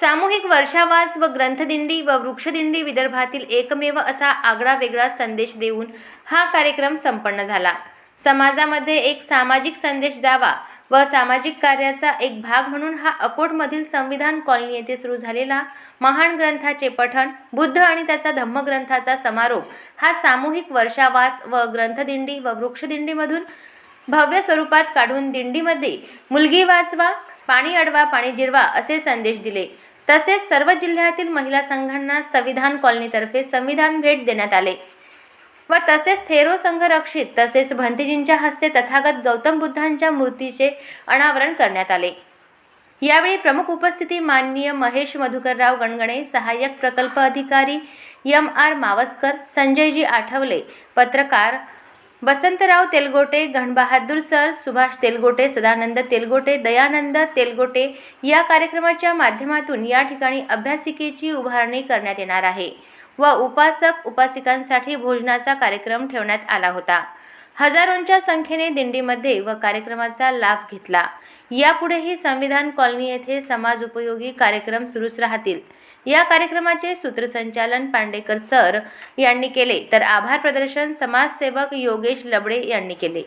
सामूहिक वर्षावास व ग्रंथदिंडी व वृक्षदिंडी विदर्भातील एकमेव असा आगळा वेगळा संदेश देऊन हा कार्यक्रम संपन्न झाला. समाजामध्ये एक सामाजिक संदेश जावा व सामाजिक कार्याचा एक भाग म्हणून हा अकोटमधील संविधान कॉलनी येथे सुरू झालेला महान ग्रंथाचे पठण बुद्ध आणि त्याचा धम्मग्रंथाचा समारोप हा सामूहिक वर्षावास व ग्रंथदिंडी व वृक्षदिंडीमधून भव्य स्वरूपात काढून दिंडीमध्ये मुलगी वाचवा पाणी अडवा पाणी जिरवा असे संदेश दिले. तसेच सर्व जिल्ह्यातील महिला संघांना संविधान कॉलनीतर्फे संविधान भेट देण्यात आले व तसेच थेरो संघरक्षित तसेच भंतेजींच्या हस्ते तथागत गौतम बुद्धांच्या मूर्तीचे अनावरण करण्यात आले. यावेळी प्रमुख उपस्थिती माननीय महेश मधुकरराव गणगणे सहाय्यक प्रकल्प अधिकारी यम आर मावस्कर संजयजी आठवले पत्रकार वसंतराव तेलगोटे गणबहादूर सर सुभाष तेलगोटे सदानंद तेलगोटे दयानंद तेलगोटे या कार्यक्रमाच्या माध्यमातून या ठिकाणी अभ्यासिकेची उभारणी करण्यात येणार आहे व उपासक उपासिकांसाठी भोजनाचा कार्यक्रम ठेवण्यात आला होता. हजारोंच्या संख्येने दिंडीमध्ये व कार्यक्रमाचा लाभ घेतला. यापुढेही संविधान कॉलनी येथे समाज उपयोगी कार्यक्रम सुरूच राहतील. या कार्यक्रमाचे सूत्रसंचालन पांडेकर सर यांनी केले. तर आभार प्रदर्शन समाजसेवक योगेश लबडे यांनी केले.